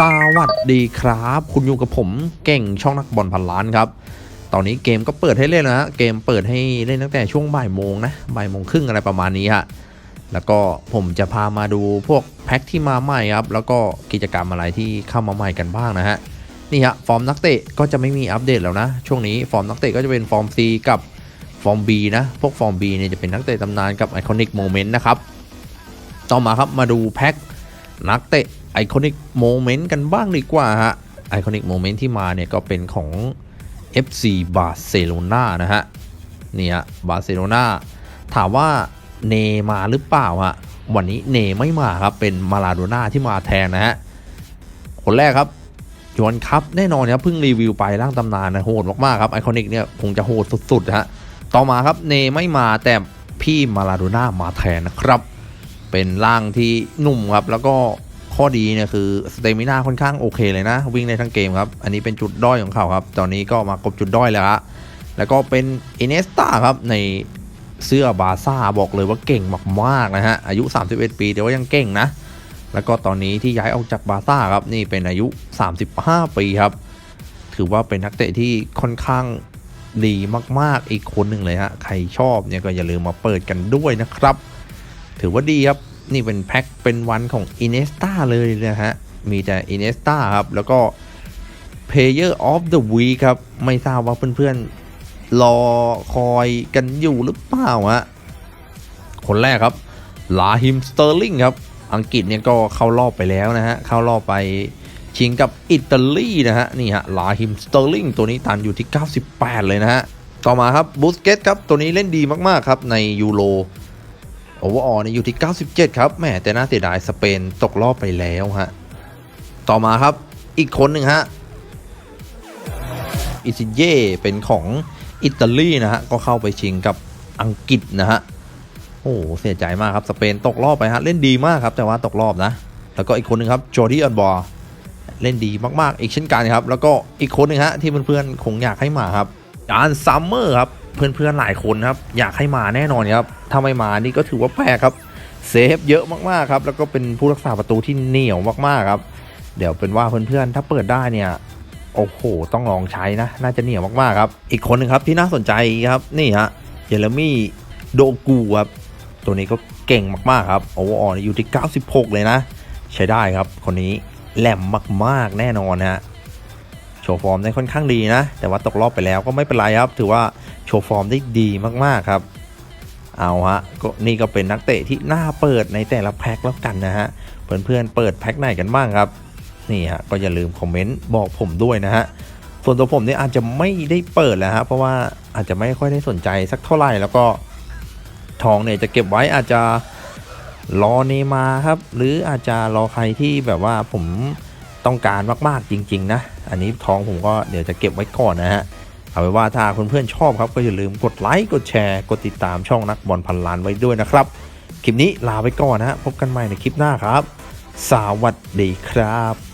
สวัสดีครับ คุณอยู่กับผมเก่งช่องนักบอลพันล้านครับ ตอนนี้เกมก็เปิดให้เล่นนะเกมเปิดให้เล่นตั้งแต่ช่วงบ่ายโมงนะบ่ายโมงครึ่งอะไรประมาณนี้ฮะแล้วก็ผมจะพามาดูพวกแพ็คที่มาใหม่ครับ แล้วก็กิจกรรมอะไรที่เข้ามาใหม่กันบ้างนะฮะนี่ฮะฟอร์มนักเตะก็จะไม่มีอัปเดตแล้วนะ ช่วงนี้ฟอร์มนักเตะก็จะเป็นฟอร์ม C กับฟอร์ม B นะพวกฟอร์ม B เนี่ยจะเป็นนักเตะตำนานกับไอคอนิกโมเมนต์นะครับต่อมาครับมาดูแพ็คนักเตะ ไอคอนิกโมเมนต์กันบ้างดีกว่าฮะไอคอนิกโมเมนต์ที่มาเนี่ยก็เป็นของ FC บาร์เซโลนานะฮะเนี่ยบาร์เซโลนาถามว่าเนมาหรือเปล่าฮะวันนี้เนไม่มาครับเป็นมาลาโดน่าที่มาแทนนะฮะคนแรกครับจวนครับแน่นอนครับเพิ่งรีวิวไปร่างตำนานนะโหดมากๆครับไอคอนิกเนี่ยคงจะโหดสุดๆฮะต่อมาครับเนไม่มาแต่พี่มาลาโดน่ามาแทนนะครับ เป็นร่างที่หนุ่มครับแล้วก็ ข้อดีเนี่ยคือสเตมิน่าค่อนข้างโอเคเลยนะ วิ่งได้ทั้งเกมครับ อันนี้เป็นจุดด้อยของเขาครับ ตอนนี้ก็มากบจุดด้อยแล้วฮะแล้วก็เป็นอินเนสตาครับในเสื้อบาซ่าบอกเลยว่าเก่งมากๆนะฮะ อายุ 31 ปีแต่ว่ายังเก่งนะ แล้วก็ตอนนี้ที่ย้ายออกจากบาซ่าครับนี่เป็นอายุ 35 ปีครับ ถือว่าเป็นนักเตะที่ค่อนข้างดีมากๆอีกคนหนึ่งเลยฮะ ใครชอบเนี่ยก็อย่าลืมมาเปิดกันด้วยนะครับ ถือว่าดีครับ นี่เป็นแพ็คเป็นวันของอินเนสตาเลยนะฮะ มีแต่อินเนสตาครับ แล้วก็ Player of the Week ครับ ไม่ทราบว่าเพื่อนๆ รอคอยกันอยู่หรือเปล่าฮะ คนแรกครับลาฮิมสเตอร์ลิงครับ อังกฤษเนี่ยก็เข้ารอบไปแล้วนะฮะ เข้ารอบไปชิงกับอิตาลีนะฮะ นี่ฮะลาฮิมสเตอร์ลิงตัวนี้ตันอยู่ที่ 98 เลยนะฮะ ต่อมาครับบูสเกตครับ ตัวนี้เล่นดีมากๆครับในยูโร โอเวอร์ออเนี่อยู่ที่ 97 ครับแหมแต่น่าเสียดายสเปนตกรอบไปแล้วฮะต่อมาครับอีกคนหนึ่งฮะอิซิเย่เป็นของอิตาลีนะฮะก็เข้าไปชิงกับอังกฤษนะฮะโอ้โหเสียใจมากครับสเปนตกรอบไปฮะเล่นดีมากครับแต่ว่าตกรอบนะ แล้วก็อีกคนหนึ่งครับจอร์ดี้อันบอร์เล่นดีมากๆ อีกเช่นกันครับ แล้วก็อีกคนหนึ่งฮะที่เพื่อนๆคงอยากให้มาครับ จานซัมเมอร์ครับ เพื่อนๆหลายคนครับ อยากให้มาแน่นอนครับถ้าไม่มานี่ก็ถือว่าแปลกครับเซฟเยอะมากๆครับ แล้วก็เป็นผู้รักษาประตูที่เหนียวมากๆครับ เดี๋ยวเป็นว่าเพื่อนๆถ้าเปิดได้เนี่ยโอ้โห ต้องลองใช้นะ น่าจะเหนียวมากๆครับ อีกคนหนึ่งครับที่น่าสนใจครับ นี่ฮะ เยเรมี่โดกูครับ ตัวนี้ก็เก่งมากๆครับ โอเวอร์อออยู่ที่ 96 เลยนะ ใช้ได้ครับ คนนี้แหลมมากๆแน่นอนนะฮะ โชว์ฟอร์มได้ค่อนข้างดีนะ แต่ว่าตกรอบไปแล้วก็ไม่เป็นไรครับ ถือว่าโชว์ฟอร์มได้ดีมากๆครับ เอาฮะก็นี่ก็เป็นนักเตะที่น่าเปิดในแต่ละแพ็คแล้วกันนะฮะ เพื่อนๆเปิดแพ็คไหนกันบ้างครับ นี่ฮะก็อย่าลืมคอมเมนต์บอกผมด้วยนะฮะ ส่วนตัวผมเนี่ยอาจจะไม่ได้เปิดแล้วฮะเพราะว่าอาจจะไม่ค่อยได้สนใจสักเท่าไหร่แล้วก็ทองเนี่ยจะเก็บไว้อาจจะรอเนมาครับ หรืออาจจะรอใครที่แบบว่าผม ต้องการมากๆจริง ๆ นะ อันนี้ทองผมก็เดี๋ยวจะเก็บไว้ก่อนนะฮะเอาไว้ว่าถ้าเพื่อนๆชอบครับก็อย่าลืมกดไลค์กดแชร์กดติดตามช่องนักบอลพันล้านไว้ด้วยนะครับ คลิปนี้ลาไปก่อนนะฮะพบกันใหม่ในคลิปหน้าครับ สวัสดีครับ